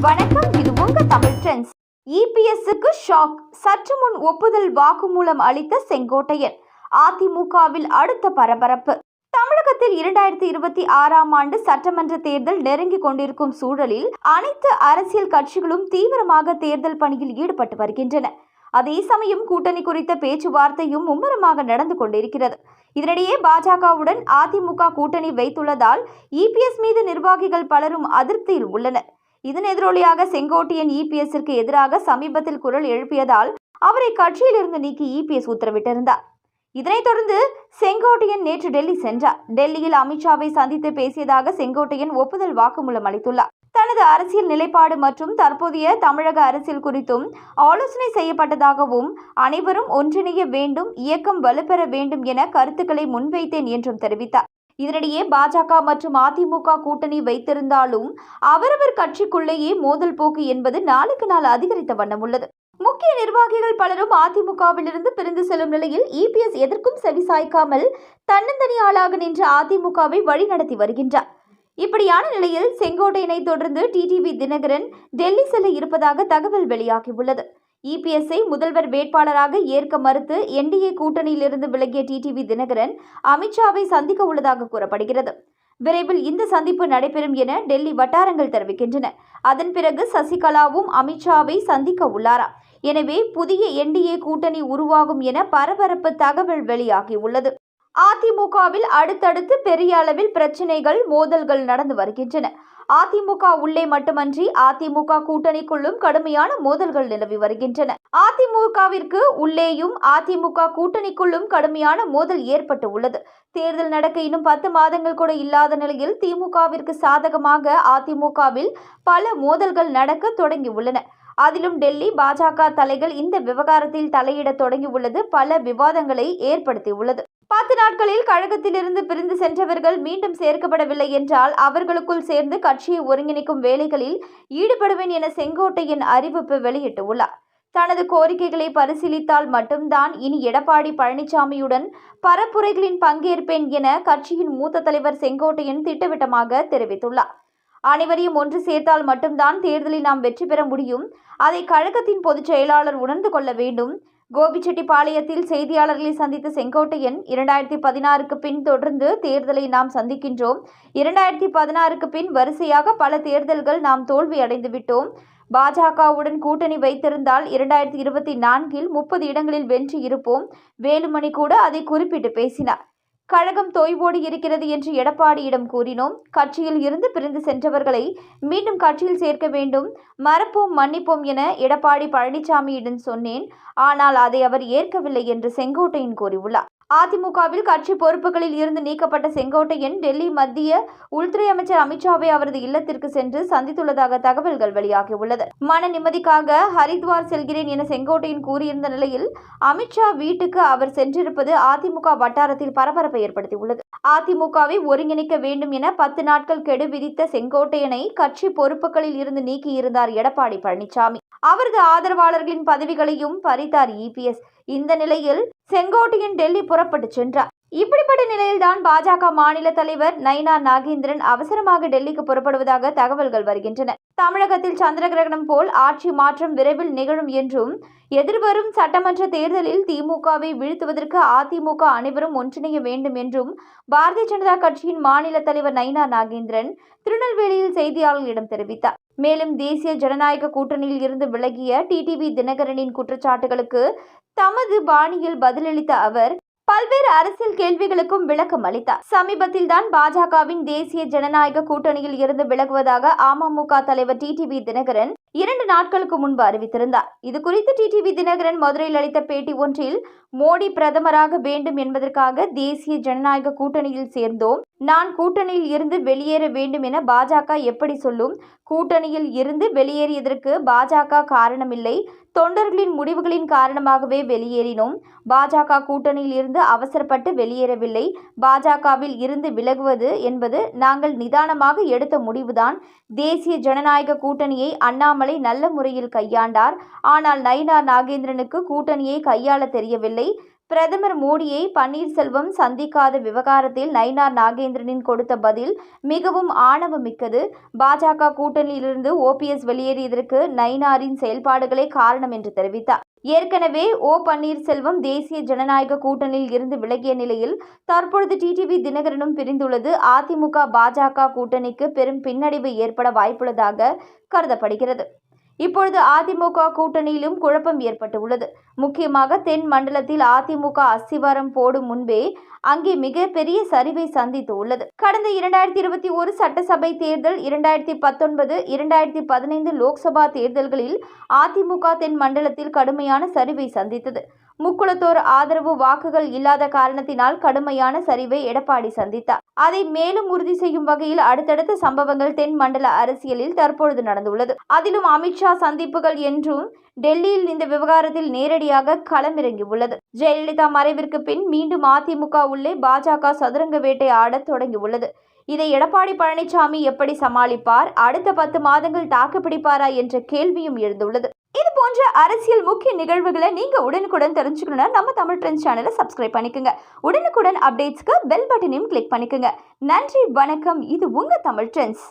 வணக்கம் இது உங்க தமிழ் ட்ரெண்ட்ஸ் இபிஎஸ்க்கு ஷாக். சற்று முன் ஒப்புதல் வாக்குமூலம் அளித்த செங்கோட்டையன். அதிமுகவில் அடுத்த பரபரப்பு. தமிழகத்தில் இரண்டாயிரத்தி இருபத்தி ஆறாம் ஆண்டு சட்டமன்ற தேர்தல் நெருங்கிக் கொண்டிருக்கும் சூழலில் அனைத்து அரசியல் கட்சிகளும் தீவிரமாக தேர்தல் பணியில் ஈடுபட்டு வருகின்றன. அதே சமயம் கூட்டணி குறித்த பேச்சுவார்த்தையும் மும்முரமாக நடந்து கொண்டிருக்கிறது. இதனிடையே பாஜகவுடன் அதிமுக கூட்டணி வைத்துள்ளதால் இபிஎஸ் மீது நிர்வாகிகள் பலரும் அதிருப்தியில் உள்ளனர். இதன் எதிரொலியாக செங்கோட்டையன் இபிஎஸ்ஸிற்கு எதிராக சமீபத்தில் குரல் எழுப்பியதால் அவரை கட்சியிலிருந்து நீக்கி இபிஎஸ் உத்தரவிட்டிருந்தார். இதனைத் தொடர்ந்து செங்கோட்டையன் நேற்று டெல்லி சென்றார். டெல்லியில் அமித்ஷாவை சந்தித்து பேசியதாக செங்கோட்டையன் ஒப்புதல் வாக்குமூலம் அளித்துள்ளார். தனது அரசியல் நிலைப்பாடு மற்றும் தற்போதைய தமிழக அரசியல் குறித்தும் ஆலோசனை செய்யப்பட்டதாகவும் அனைவரும் ஒன்றிணைய வேண்டும் இயக்கம் வலுப்பெற வேண்டும் என கருத்துக்களை முன்வைத்தேன் என்றும் தெரிவித்தார். இதனிடையே பாஜக மற்றும் அதிமுக கூட்டணி வைத்திருந்தாலும் அவரவர் கட்சிக்குள்ளேயே மோதல் போக்கு என்பது நாளுக்கு நாள் அதிகரித்த வண்ணம் உள்ளது. முக்கிய நிர்வாகிகள் பலரும் அதிமுகவிலிருந்து பிரிந்து செல்லும் நிலையில் இபிஎஸ் எதற்கும் செவிசாய்க்காமல் தன்னந்தனி ஆளாக நின்ற அதிமுகவை வழிநடத்தி வருகின்றார். இப்படியான நிலையில் செங்கோட்டையனை தொடர்ந்து டிடிவி தினகரன் டெல்லி செல்ல இருப்பதாக தகவல் வெளியாகியுள்ளது. இபிஎஸ்ஐ முதல்வர் வேட்பாளராக ஏற்க மறுத்து என்டிஏ கூட்டணியிலிருந்து விலகிய டிடிவி தினகரன் அமித்ஷாவை சந்திக்க உள்ளதாக கூறப்படுகிறது. விரைவில் இந்த சந்திப்பு நடைபெறும் என டெல்லி வட்டாரங்கள் தெரிவிக்கின்றன. அதன் பிறகு சசிகலாவும் அமித்ஷாவை சந்திக்க உள்ளாரா? எனவே புதிய என்டிஏ கூட்டணி உருவாகும் என பரபரப்பு தகவல் வெளியாகியுள்ளது. அதிமுகவில் அடுத்தடுத்து பெரிய அளவில் பிரச்சினைகள் மோதல்கள் நடந்து வருகின்றன. அதிமுக உள்ளே மட்டுமன்றி அதிமுக கூட்டணிக்குள்ளும் கடுமையான மோதல்கள் நிலவி வருகின்றன. அதிமுகவிற்கு உள்ளேயும் அதிமுக கூட்டணிக்குள்ளும் கடுமையான மோதல் ஏற்பட்டு உள்ளது. தேர்தல் நடக்க இன்னும் பத்து மாதங்கள் கூட இல்லாத நிலையில் திமுகவிற்கு சாதகமாக அதிமுகவில் பல மோதல்கள் நடக்க தொடங்கியுள்ளன அதிலும் டெல்லி பாஜக தலைகள் இந்த விவகாரத்தில் தலையிட தொடங்கியுள்ளது பல விவாதங்களை ஏற்படுத்தியுள்ளது பத்து நாட்களில் கழகத்திலிருந்து பிரிந்து சென்றவர்கள் மீண்டும் சேர்க்கப்படவில்லை என்றால் அவர்களுக்குள் சேர்ந்து கட்சியை ஒருங்கிணைக்கும் வேலைகளில் ஈடுபடுவேன் என செங்கோட்டையின் அறிவிப்பு வெளியிட்டுள்ளார். தனது கோரிக்கைகளை பரிசீலித்தால் மட்டும்தான் இனி எடப்பாடி பழனிசாமியுடன் பரப்புரைகளின் பங்கேற்பேன் என கட்சியின் மூத்த தலைவர் செங்கோட்டையன் திட்டவட்டமாக தெரிவித்துள்ளார். அனைவரையும் ஒன்று சேர்த்தால் மட்டும்தான் தேர்தலில் நாம் வெற்றி பெற முடியும். அதை கழகத்தின் பொதுச் செயலாளர் உணர்ந்து கொள்ள வேண்டும். கோபிச்செட்டிப்பாளையத்தில் செய்தியாளர்களை சந்தித்த செங்கோட்டையன் இரண்டாயிரத்தி பதினாறுக்கு பின் தொடர்ந்து தேர்தலை நாம் சந்திக்கின்றோம். இரண்டாயிரத்தி பதினாறுக்கு பின் வரிசையாக பல தேர்தல்கள் நாம் தோல்வி அடைந்துவிட்டோம் பாஜகவுடன் கூட்டணி வைத்திருந்தால் இரண்டாயிரத்தி இருபத்தி நான்கில் முப்பது இடங்களில் வென்று இருப்போம். வேலுமணி கூட அதை குறிப்பிட்டு பேசினார். கழகம் தொய்வோடு இருக்கிறது என்று எடப்பாடியிடம் கூறினோம். கட்சியில் இருந்து பிரிந்து சென்றவர்களை மீண்டும் கட்சியில் சேர்க்க வேண்டும். மறப்போம் மன்னிப்போம் என எடப்பாடி பழனிசாமியிடம் சொன்னேன். ஆனால் அதை அவர் ஏற்கவில்லை என்று செங்கோட்டையன் கூறியுள்ளார். அதிமுகவில் கட்சி பொறுப்புகளில் இருந்து நீக்கப்பட்ட செங்கோட்டையன் டெல்லி மத்திய உள்துறை அமைச்சர் அமித்ஷாவை அவரது இல்லத்திற்கு சென்று சந்தித்துள்ளதாக தகவல்கள் வெளியாகியுள்ளது. மன நிம்மதிக்காக ஹரித்வார் செல்கிறேன் என செங்கோட்டையன் கூறியிருந்த நிலையில் அமித்ஷா வீட்டுக்கு அவர் சென்றிருப்பது அதிமுக வட்டாரத்தில் பரபரப்பை ஏற்படுத்தியுள்ளது. அதிமுகவை ஒருங்கிணைக்க வேண்டும் என பத்து நாட்கள் கெடு விதித்த செங்கோட்டையனை கட்சி பொறுப்புகளில் இருந்து நீக்கியிருந்தார் எடப்பாடி பழனிசாமி. அவரது ஆதரவாளர்களின் பதவிகளையும் பறித்தார் இபிஎஸ். இந்த நிலையில் செங்கோட்டையன் டெல்லி புறப்பட்டு சென்றார். இப்படிப்பட்ட நிலையில்தான் பாஜக மாநில தலைவர் நைனா நாகேந்திரன் அவசரமாக டெல்லிக்கு புறப்படுவதாக தகவல்கள் வருகின்றன. தமிழகத்தில் சந்திர கிரகணம் போல் ஆட்சி மாற்றம் விரைவில் நிகழும் என்றும் எதிர்வரும் சட்டமன்ற தேர்தலில் திமுகவை வீழ்த்துவதற்கு அதிமுக அனைவரும் ஒன்றிணைய வேண்டும் என்றும் பாரதிய ஜனதா கட்சியின் மாநில தலைவர் நைனா நாகேந்திரன் திருநெல்வேலியில் செய்தியாளர்களிடம் தெரிவித்தார். மேலும் தேசிய ஜனநாயக கூட்டணியில் இருந்து விலகிய டிடிவி தினகரனின் குற்றச்சாட்டுகளுக்கு தமது பாணியில் பதிலளித்த அவர் பல்வேறு அரசியல் கேள்விகளுக்கும் விளக்கம் அளித்தார். சமீபத்தில் தான் பாஜகவின் தேசிய ஜனநாயக கூட்டணியில் இருந்து விலகுவதாக அமமுக தலைவர் டிடிவி தினகரன் இரண்டு நாட்களுக்கு முன்பு அறிவித்திருந்தார். இது குறித்து டிடிவி தினகரன் மதுரையில் அளித்த பேட்டி ஒன்றில் மோடி பிரதமராக வேண்டும் என்பதற்காக தேசிய ஜனநாயக கூட்டணியில் சேர்ந்தோம். நான் கூட்டணியில் இருந்து வெளியேற வேண்டும் என பாஜக எப்படி சொல்லும்? கூட்டணியில் இருந்து வெளியேறியதற்கு பாஜக காரணமில்லை. தொண்டர்களின் முடிவுகளின் காரணமாகவே வெளியேறினோம். பாஜக கூட்டணியில் இருந்து அவசரப்பட்டு வெளியேறவில்லை. பாஜகவில் இருந்து விலகுவது என்பது நாங்கள் நிதானமாக எடுத்த முடிவுதான். தேசிய ஜனநாயக கூட்டணியை அண்ணாமலை நல்ல முறையில் கையாண்டார். ஆனால் நயினார் நாகேந்திரனுக்கு கூட்டணியை கையாள தெரியவில்லை. பிரதமர் மோடியை பன்னீர்செல்வம் சந்திக்காத விவகாரத்தில் நயினார் நாகேந்திரனின் கொடுத்த பதில் மிகவும் ஆணவமிக்கது. பாஜக கூட்டணியிலிருந்து ஓபிஎஸ் வெளியேறியதற்கு நயினாரின் செயல்பாடுகளே காரணம் என்று தெரிவித்தார். ஏற்கனவே ஓ பன்னீர்செல்வம் தேசிய ஜனநாயக கூட்டணியில் இருந்து விலகிய நிலையில் தற்பொழுது டிடிவி தினகரனும் பிரிந்துள்ளது. அதிமுக பாஜக கூட்டணிக்கு பெரும் பின்னடைவு ஏற்பட வாய்ப்புள்ளதாக கருதப்படுகிறது. இப்பொழுது அதிமுக கூட்டணியிலும் குழப்பம் ஏற்பட்டுள்ளது. முக்கியமாக தென் மண்டலத்தில் அதிமுக அஸ்திவாரம் போடும் முன்பே அங்கே மிகப்பெரிய சரிவை சந்தித்து உள்ளது கடந்த இரண்டாயிரத்தி இருபத்தி ஒரு சட்டசபை தேர்தல் இரண்டாயிரத்தி பத்தொன்பது இரண்டாயிரத்தி பதினைந்து லோக்சபா தேர்தல்களில் அதிமுக தென் மண்டலத்தில் கடுமையான சரிவை சந்தித்தது. முக்குளத்தோர் ஆதரவு வாக்குகள் இல்லாத காரணத்தினால் கடுமையான சரிவை எடப்பாடி சந்தித்தார். அதை மேலும் உறுதி செய்யும் வகையில் அடுத்தடுத்த சம்பவங்கள் தென் மண்டல அரசியலில் தற்பொழுது நடந்துள்ளது. அதிலும் அமித்ஷா சந்திப்புகள் என்றும் டெல்லியில் இந்த விவகாரத்தில் நேரடியாக களமிறங்கியுள்ளது. ஜெயலலிதா மறைவிற்கு பின் மீண்டும் அதிமுக உள்ளே பாஜக சதுரங்க வேட்டை ஆடத் தொடங்கியுள்ளது. இதை எடப்பாடி பழனிசாமி எப்படி சமாளிப்பார்? அடுத்த பத்து மாதங்கள் தாக்குப்பிடிப்பாரா என்ற கேள்வியும் எழுந்துள்ளது. போன்ற அரசியல் முக்கிய நிகழ்வுகளை நீங்க உடனுக்குடன் தெரிஞ்சுக்கணும்னா நம்ம தமிழ் ட்ரெண்ட்ஸ் சேனலை சப்ஸ்கிரைப் பண்ணிக்கோங்க. உடனுக்குடன் அப்டேட்ஸ்க்கு பெல் பட்டனையும் கிளிக் பண்ணிக்கோங்க. நன்றி வணக்கம். இது உங்க தமிழ் ட்ரெண்ட்ஸ்